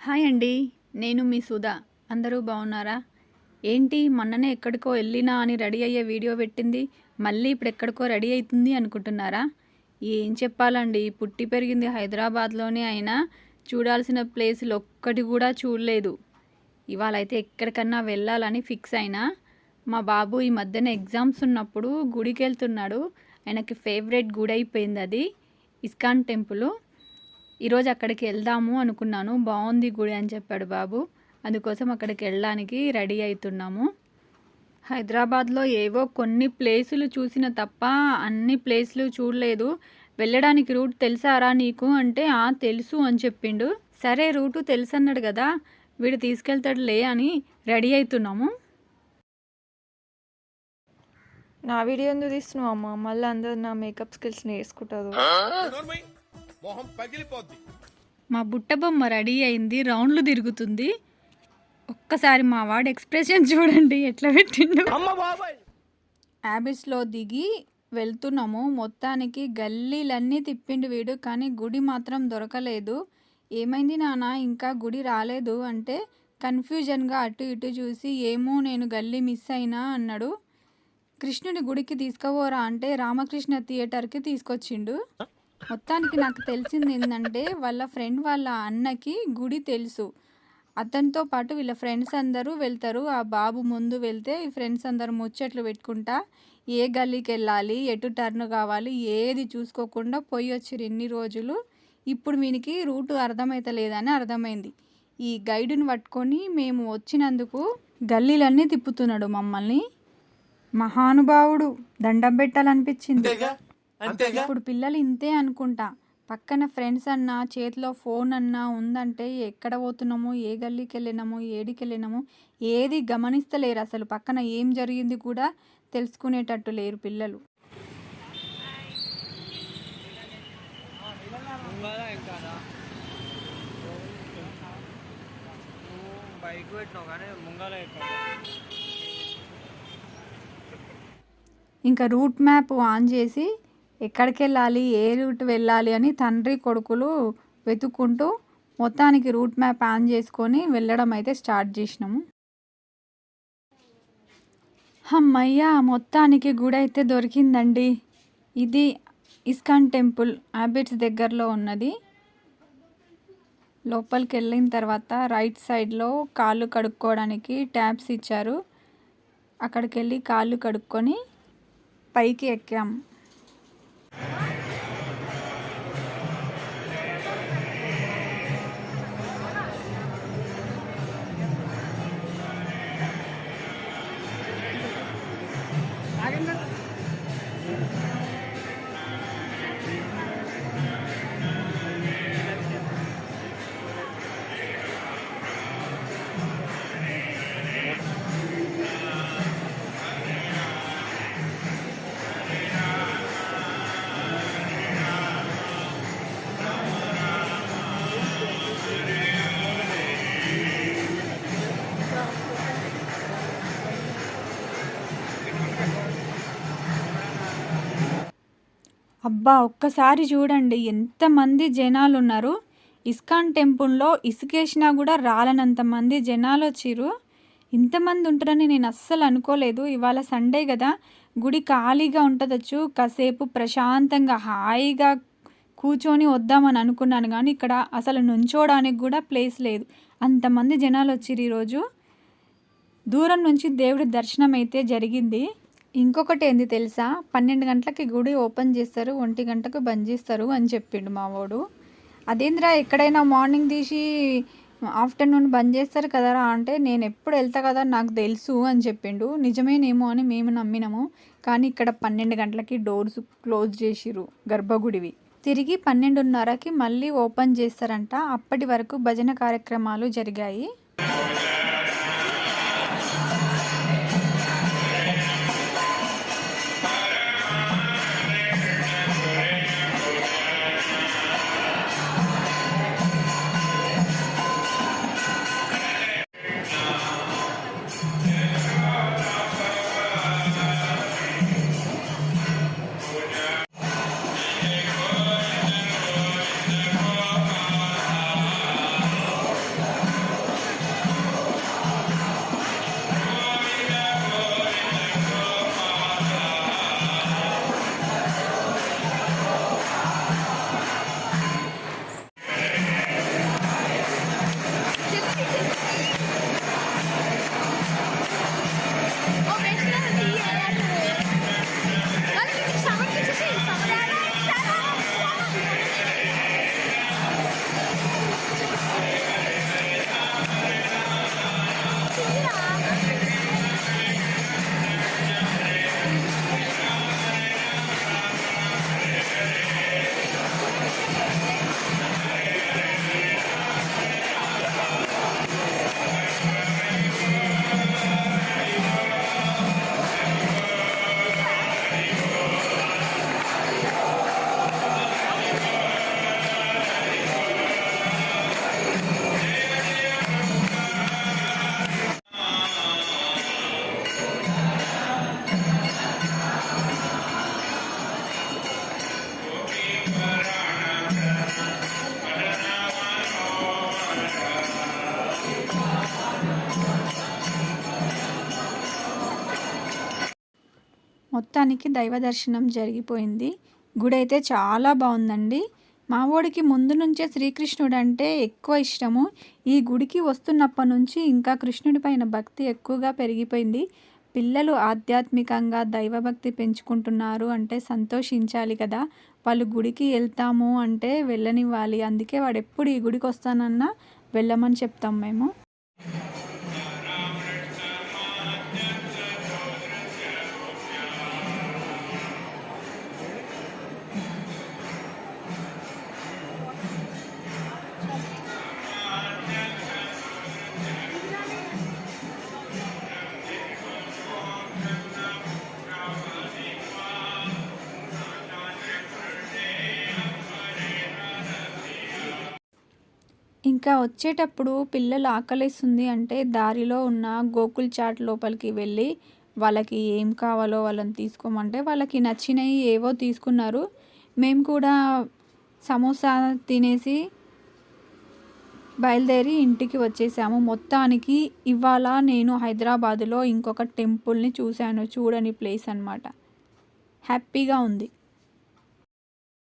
Hi అండి నేను మీ సుధా. అందరూ బాగున్నారా ఏంటి మొన్ననే ఎక్కడికో వెళ్ళినా అని రెడీ అయ్యే వీడియో పెట్టింది మళ్ళీ ఇప్పుడు ఎక్కడికో రెడీ అవుతుంది అనుకుంటున్నారా? ఏం చెప్పాలండి పుట్టి పెరిగింది హైదరాబాద్లోనే అయినా చూడాల్సిన ప్లేసులు ఒక్కటి కూడా చూడలేదు. ఇవాళ అయితే ఎక్కడికన్నా వెళ్ళాలని ఫిక్స్ అయినా మా బాబు ఈ మధ్యన ఎగ్జామ్స్ ఉన్నప్పుడు గుడికి వెళ్తున్నాడు ఆయనకి ఫేవరెట్ గుడి అయిపోయింది అది ఇస్కాన్ టెంపుల్. ఈరోజు అక్కడికి వెళ్దాము అనుకున్నాను. బాగుంది గుడి అని చెప్పాడు బాబు. అందుకోసం అక్కడికి వెళ్ళడానికి రెడీ అవుతున్నాము. హైదరాబాద్లో ఏవో కొన్ని ప్లేసులు చూసిన తప్ప అన్ని ప్లేసులు చూడలేదు. వెళ్ళడానికి రూట్ తెలుసారా నీకు? అంటే ఆ తెలుసు అని చెప్పిండు. సరే రూటు తెలుసు అన్నాడు కదా. వీడు తీసుకెళ్తాడులే అని రెడీ అవుతున్నాము. నా వీడియో ఎందుకు తీస్తున్నావు అమ్మ? మళ్ళీ అందరు నా మేకప్ స్కిల్స్ నేర్చుకుంటారు. మొహం పగిలిపోద్ది. మా బుట్టబొమ్మ రెడీ అయింది రౌండ్లు తిరుగుతుంది. ఒక్కసారి మా వాడు ఎక్స్ప్రెషన్ చూడండి ఎట్లా పెట్టిండు. యాబిస్లో దిగి వెళ్తున్నాము. మొత్తానికి గల్లీలన్నీ తిప్పిండు వీడు కానీ గుడి మాత్రం దొరకలేదు. ఏమైంది నాన్న? ఇంకా గుడి రాలేదు అంటే కన్ఫ్యూజన్గా అటు ఇటు చూసి ఏమో నేను గల్లీ మిస్ అయినా అన్నాడు. కృష్ణుడి గుడికి తీసుకుపోరా అంటే రామకృష్ణ థియేటర్కి తీసుకొచ్చిండు. మొత్తానికి నాకు తెలిసింది ఏంటంటే వాళ్ళ ఫ్రెండ్ వాళ్ళ అన్నకి గుడి తెలుసు. అతనితో పాటు వీళ్ళ ఫ్రెండ్స్ అందరూ వెళ్తారు. ఆ బాబు ముందు వెళ్తే ఈ ఫ్రెండ్స్ అందరూ ముచ్చట్లు పెట్టుకుంటా ఏ గల్లీకి వెళ్ళాలి ఎటు టర్న్ కావాలి ఏది చూసుకోకుండా పోయి వచ్చిరు ఎన్ని రోజులు. ఇప్పుడు వీనికి రూటు అర్థమైతలేదని అర్థమైంది. ఈ గైడుని పట్టుకొని మేము వచ్చినందుకు గల్లీలన్నీ తిప్పుతున్నాడు మమ్మల్ని. మహానుభావుడు దండం పెట్టాలనిపించింది. ఇప్పుడు పిల్లలు ఇంతే అనుకుంటా. పక్కన ఫ్రెండ్స్ అన్నా చేతిలో ఫోన్ అన్నా ఉందంటే ఎక్కడ పోతున్నాము ఏ గల్లీకి వెళ్ళినాము ఏడికి వెళ్ళినాము ఏది గమనిస్తలేరు అసలు. పక్కన ఏం జరిగింది కూడా తెలుసుకునేటట్టు లేరు పిల్లలు. బైక్ పెట్టినావు కానీ ముంగల ఎక్కడ ఇంకా రూట్ మ్యాప్ ఆన్ చేసి ఎక్కడికి వెళ్ళాలి ఏ రూట్ వెళ్ళాలి? అని తండ్రి కొడుకులు వెతుక్కుంటూ మొత్తానికి రూట్ మ్యాప్ ఆన్ చేసుకొని వెళ్ళడం అయితే స్టార్ట్ చేసినాము. అమ్మయ్యా మొత్తానికి గుడి అయితే దొరికిందండి. ఇది ఇస్కాన్ టెంపుల్ హ్యాబిట్స్ దగ్గరలో ఉన్నది. లోపలికి వెళ్ళిన తర్వాత రైట్ సైడ్లో కాళ్ళు కడుక్కోవడానికి ట్యాబ్స్ ఇచ్చారు. అక్కడికి వెళ్ళి కాళ్ళు కడుక్కొని పైకి ఎక్కాం Alin na? అబ్బా ఒక్కసారి చూడండి ఎంతమంది జనాలు ఉన్నారు ఇస్కాన్ టెంపుల్లో ఇసుకేసినా కూడా రాలనంత మంది జనాలు వచ్చిర్రు ఇంతమంది ఉంటారని నేను అస్సలు అనుకోలేదు. ఇవాళ సండే కదా గుడి ఖాళీగా ఉంటుందచ్చు. కాసేపు ప్రశాంతంగా హాయిగా కూర్చొని వద్దామని అనుకున్నాను కానీ ఇక్కడ అసలు నుంచోడానికి కూడా ప్లేస్ లేదు. అంతమంది జనాలు వచ్చిర్రు ఈరోజు. దూరం నుంచి దేవుడి దర్శనం అయితే జరిగింది. ఇంకొకటి ఏంది తెలుసా? పన్నెండు గంటలకి గుడి ఓపెన్ చేస్తారు ఒంటి గంటకు బంద్ చేస్తారు అని చెప్పిండు మావోడు అదేంద్రా ఎక్కడైనా మార్నింగ్ తీసి ఆఫ్టర్నూన్ బంద్ చేస్తారు కదరా అంటే నేను ఎప్పుడు వెళ్తా కదా నాకు తెలుసు అని చెప్పిండు. నిజమేనేమో అని మేము నమ్మినాము. కానీ ఇక్కడ పన్నెండు గంటలకి డోర్స్ క్లోజ్ చేసిరు గర్భగుడివి. తిరిగి పన్నెండున్నరకి మళ్ళీ ఓపెన్ చేస్తారంట. అప్పటి వరకు భజన కార్యక్రమాలు జరిగాయి. మొత్తానికి దైవ దర్శనం జరిగిపోయింది. గుడి అయితే చాలా బాగుందండి. మా వాడికి ముందు నుంచే శ్రీకృష్ణుడు అంటే ఎక్కువ ఇష్టము. ఈ గుడికి వస్తున్నప్పటి నుంచి ఇంకా కృష్ణుడి పైన భక్తి ఎక్కువగా పెరిగిపోయింది. పిల్లలు ఆధ్యాత్మికంగా దైవభక్తి పెంచుకుంటున్నారు అంటే సంతోషించాలి కదా. వాళ్ళు గుడికి వెళ్తాము అంటే వెళ్ళనివ్వాలి. అందుకే వాడు ఎప్పుడు ఈ గుడికి వస్తానన్నా వెళ్ళమని చెప్తాం మేము. ఇంకా వచ్చేటప్పుడు పిల్లలు ఆకలిస్తుంది అంటే దారిలో ఉన్న గోకుల్ చాట్ లోపలికి వెళ్ళి వాళ్ళకి ఏం కావాలో వాళ్ళని తీసుకోమంటే వాళ్ళకి నచ్చినవి ఏవో తీసుకున్నారు. మేము కూడా సమోసా తినేసి బయలుదేరి ఇంటికి వచ్చేసాము. మొత్తానికి ఇవాళ నేను హైదరాబాదులో ఇంకొక టెంపుల్ని చూశాను. చూడని ప్లేస్ అన్నమాట. హ్యాపీగా ఉంది.